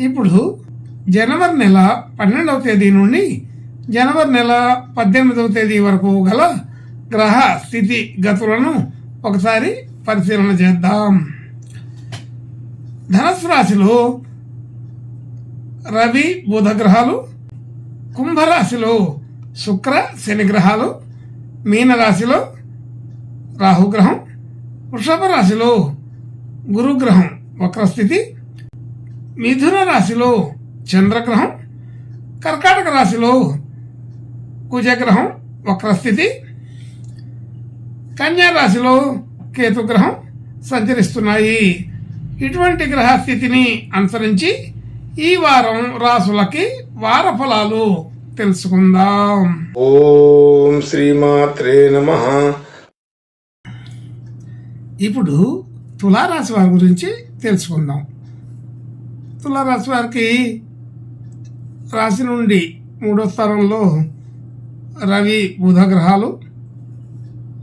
ఇప్పుడు జనవరి నెల పన్నెండవ తేదీ నుండి జనవరి నెల పద్దెనిమిదవ తేదీ వరకు గల గ్రహ స్థితి గతులను ఒకసారి పరిశీలన చేద్దాం. ధనస్సు రాశిలో రవి బుధ గ్రహాలు కుంభరాశిలో శుక్ర శని గ్రహాలు మీనరాశిలో రాహుగ్రహం వృషభ రాశిలో గురుగ్రహం వక్రస్థితి మిథున రాశిలో చంద్రగ్రహం కర్కాటక రాశిలో కుజగ్రహం వక్రస్థితి కన్యా రాశిలో కేతుగ్రహం సంచరిస్తున్నాయి. ఇటువంటి గ్రహ స్థితిని అనుసరించి ఈ వారం రాసులకి వార ఫలాలు తెలుసుకుందాం. ఓం శ్రీమాత్రే నమ. ఇప్పుడు తులారాశి వారి గురించి తెలుసుకుందాం. తులారాశి వారికి రాశి నుండి మూడో స్థానంలో రవి బుధ గ్రహాలు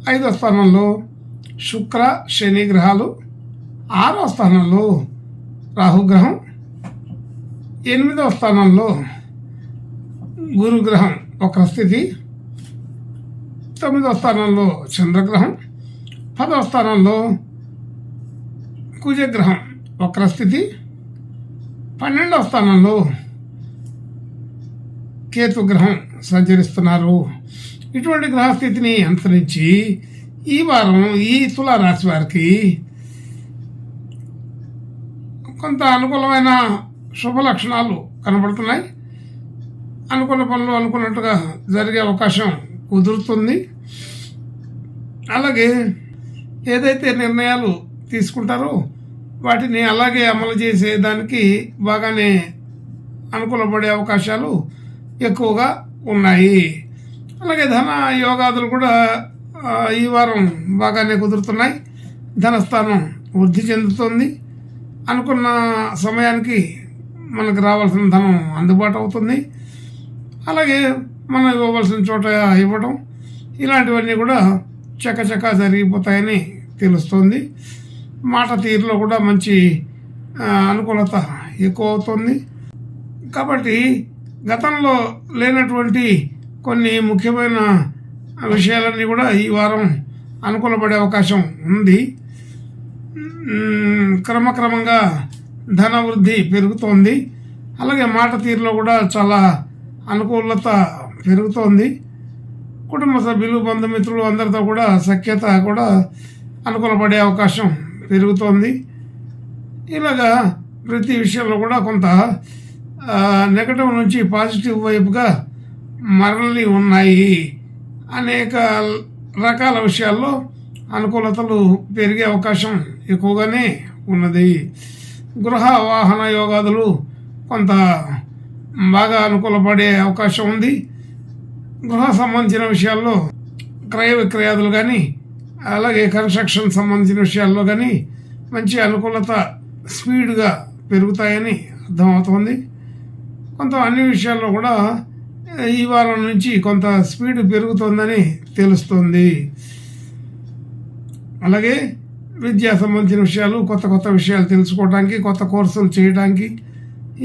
ఐదో స్థానంలో శుక్ర శని గ్రహాలు ఆరో స్థానంలో రాహుగ్రహం ఎనిమిదవ స్థానంలో గురుగ్రహం ఒక స్థితి తొమ్మిదవ స్థానంలో చంద్రగ్రహం పదవ స్థానంలో కుజగ్రహం వక్రస్థితి పన్నెండవ స్థానంలో కేతు గ్రహం సంచరిస్తున్నారు. ఇటువంటి గ్రహస్థితిని అనుసరించి ఈ వారం ఈ తులారాశి వారికి కొంత అనుకూలమైన శుభ లక్షణాలు కనబడుతున్నాయి. అనుకున్న పనులు అనుకున్నట్టుగా జరిగే అవకాశం కుదురుతుంది. అలాగే ఏదైతే నిర్ణయాలు తీసుకుంటారో వాటిని అలాగే అమలు చేసేదానికి బాగానే అనుకూలపడే అవకాశాలు ఎక్కువగా ఉన్నాయి. అలాగే ధన యోగాదులు కూడా ఈ వారం బాగానే కుదురుతున్నాయి. ధనస్థానం వృద్ధి చెందుతుంది. అనుకున్న సమయానికి మనకు రావాల్సిన ధనం అందుబాటు అవుతుంది. అలాగే మనం ఇవ్వవలసిన చోట ఇవ్వడం ఇలాంటివన్నీ కూడా చకచకా జరిగిపోతాయని తెలుస్తుంది. మాట తీరులో కూడా మంచి అనుకూలత ఎక్కువ అవుతుంది కాబట్టి గతంలో లేనటువంటి కొన్ని ముఖ్యమైన విషయాలన్నీ కూడా ఈ వారం అనుకూలపడే అవకాశం ఉంది. క్రమక్రమంగా ధన వృద్ధి పెరుగుతోంది. అలాగే మాట తీరులో కూడా చాలా అనుకూలత పెరుగుతోంది. కుటుంబ సభ్యులు బంధుమిత్రులు అందరితో కూడా సఖ్యత కూడా అనుకూలపడే అవకాశం పెరుగుతోంది ఇలాగా ప్రతి విషయంలో కూడా కొంత నెగటివ్ నుంచి పాజిటివ్ వైపుగా మరలి ఉన్నాయి. అనేక రకాల విషయాల్లో అనుకూలతలు పెరిగే అవకాశం ఎక్కువగానే ఉన్నది. గృహ వాహన యోగాదులు కొంత బాగా అనుకూలపడే అవకాశం ఉంది. గృహ సంబంధించిన విషయాల్లో క్రయ విక్రయాదులు కానీ అలాగే కన్స్ట్రక్షన్ సంబంధించిన విషయాల్లో కానీ మంచి అనుకూలత స్పీడ్గా పెరుగుతాయని అర్థమవుతోంది. కొంత అన్ని విషయాల్లో కూడా ఈ వారం నుంచి కొంత స్పీడ్ పెరుగుతోందని తెలుస్తుంది. అలాగే విద్యా సంబంధించిన విషయాలు కొత్త కొత్త విషయాలు తెలుసుకోవడానికి కొత్త కోర్సులు చేయడానికి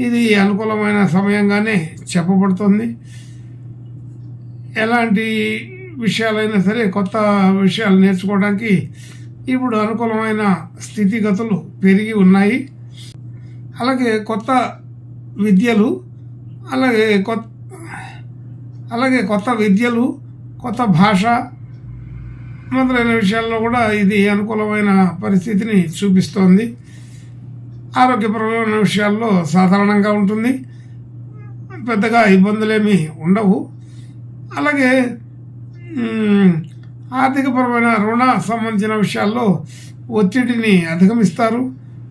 ఇది అనుకూలమైన సమయంగానే చెప్పబడుతుంది. ఎలాంటి విషయాలైనా సరే కొత్త విషయాలు నేర్చుకోవడానికి ఇప్పుడు అనుకూలమైన స్థితిగతులు పెరిగి ఉన్నాయి. అలాగే కొత్త విద్యలు అలాగే కొత్త అలాగే కొత్త విద్యలు కొత్త భాష మొదలైన విషయాల్లో కూడా ఇది అనుకూలమైన పరిస్థితిని చూపిస్తోంది. ఆరోగ్యపరమైన విషయాల్లో సాధారణంగా ఉంటుంది. పెద్దగా ఇబ్బందులేమీ ఉండవు. అలాగే ఆర్థికపరమైన రుణ సంబంధించిన విషయాల్లో ఒత్తిడిని అధిగమిస్తారు.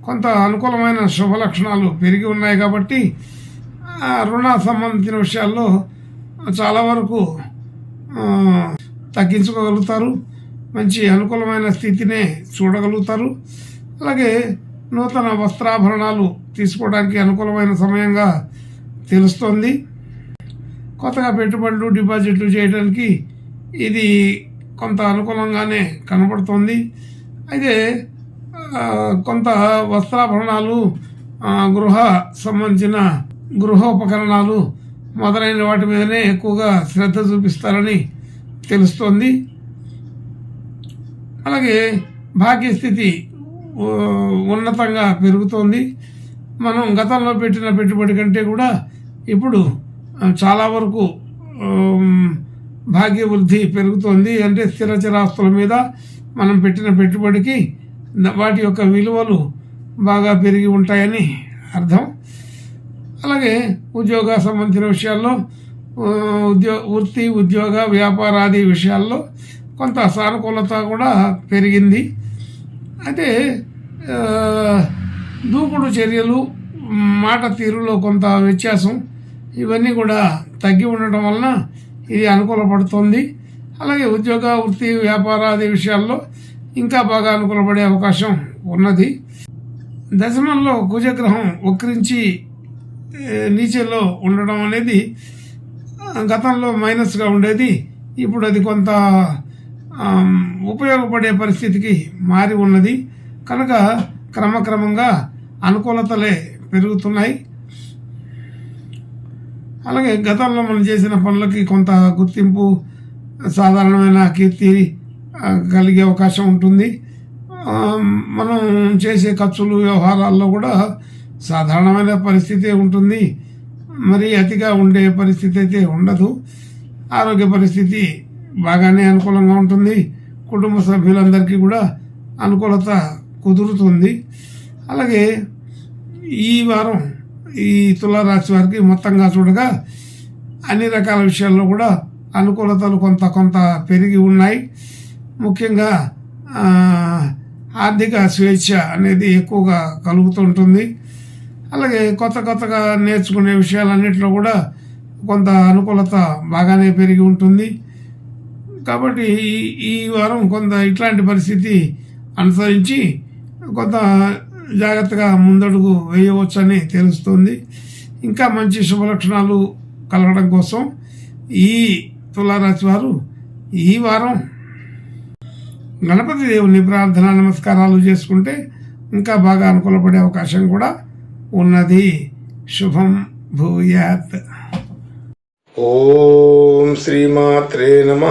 కొంత అనుకూలమైన శుభ లక్షణాలు పెరిగి ఉన్నాయి కాబట్టి రుణ సంబంధించిన విషయాల్లో చాలా వరకు తగ్గించుకోగలుగుతారు. మంచి అనుకూలమైన స్థితినే చూడగలుగుతారు. అలాగే నూతన వస్త్రాభరణాలు తీసుకోవడానికి అనుకూలమైన సమయంగా తెలుస్తోంది. కొత్తగా పెట్టుబడులు డిపాజిట్లు చేయడానికి ఇది కొంత అనుకూలంగానే కనబడుతోంది. అయితే కొంత వస్త్రాభరణాలు గృహ సంబంధించిన గృహోపకరణాలు మొదలైన వాటి మీదనే ఎక్కువగా శ్రద్ధ చూపిస్తారని తెలుస్తోంది. అలాగే భాగ్యస్థితి ఉన్నతంగా పెరుగుతోంది. మనం గతంలో పెట్టిన పెట్టుబడి కంటే కూడా ఇప్పుడు చాలా వరకు భాగ్య వృద్ధి పెరుగుతోంది అంటే స్థిర చిరాస్తుల మీద మనం పెట్టిన పెట్టుబడికి వాటి యొక్క విలువలు బాగా పెరిగి ఉంటాయని అర్థం. అలాగే ఉద్యోగ సంబంధించిన విషయాల్లో ఉద్యో వృత్తి ఉద్యోగ వ్యాపారాది విషయాల్లో కొంత సానుకూలత కూడా పెరిగింది. అయితే దూకుడు చర్యలు మాట తీరులో కొంత వ్యత్యాసం ఇవన్నీ కూడా తగ్గి ఉండటం వలన ఇది అనుకూలపడుతుంది. అలాగే ఉద్యోగ వృత్తి వ్యాపారాది విషయాల్లో ఇంకా బాగా అనుకూలపడే అవకాశం ఉన్నది. దశమంలో కుజగ్రహం వక్రించి నీచెలో ఉండడం అనేది గతంలో మైనస్గా ఉండేది. ఇప్పుడు అది కొంత ఉపయోగపడే పరిస్థితికి మారి ఉన్నది. కనుక క్రమక్రమంగా అనుకూలతలే పెరుగుతున్నాయి. అలాగే గతంలో మనం చేసిన పనులకి కొంత గుర్తింపు సాధారణమైన కీర్తి కలిగే అవకాశం ఉంటుంది. మనం చేసే ఖర్చులు వ్యవహారాల్లో కూడా సాధారణమైన పరిస్థితి ఉంటుంది. మరి అతిగా ఉండే పరిస్థితి అయితే ఉండదు. ఆరోగ్య పరిస్థితి బాగానే అనుకూలంగా ఉంటుంది. కుటుంబ సభ్యులందరికీ కూడా అనుకూలత కుదురుతుంది. అలాగే ఈ వారం ఈ తులారాశి వారికి మొత్తంగా చూడగా అన్ని రకాల విషయాల్లో కూడా అనుకూలతలు కొంత కొంత పెరిగి ఉన్నాయి. ముఖ్యంగా ఆర్థిక స్వేచ్ఛ అనేది ఎక్కువగా కలుగుతుంటుంది అలాగే కొత్త కొత్తగా నేర్చుకునే విషయాలన్నింటిలో కూడా కొంత అనుకూలత బాగానే పెరిగి ఉంటుంది. కాబట్టి ఈ ఈ వారం కొంత ఇట్లాంటి పరిస్థితి అనుసరించి కొంత జాగ్రత్తగా ముందడుగు వేయవచ్చని తెలుస్తుంది. ఇంకా మంచి శుభలక్షణాలు కలగడం కోసం ఈ తులారాశి వారు ఈ వారం గణపతి దేవుని ప్రార్థన నమస్కారాలు చేసుకుంటే ఇంకా బాగా అనుకూలపడే అవకాశం కూడా ఉన్నది. శుభం భూయాత్. ఓం శ్రీమాత్రే నమ.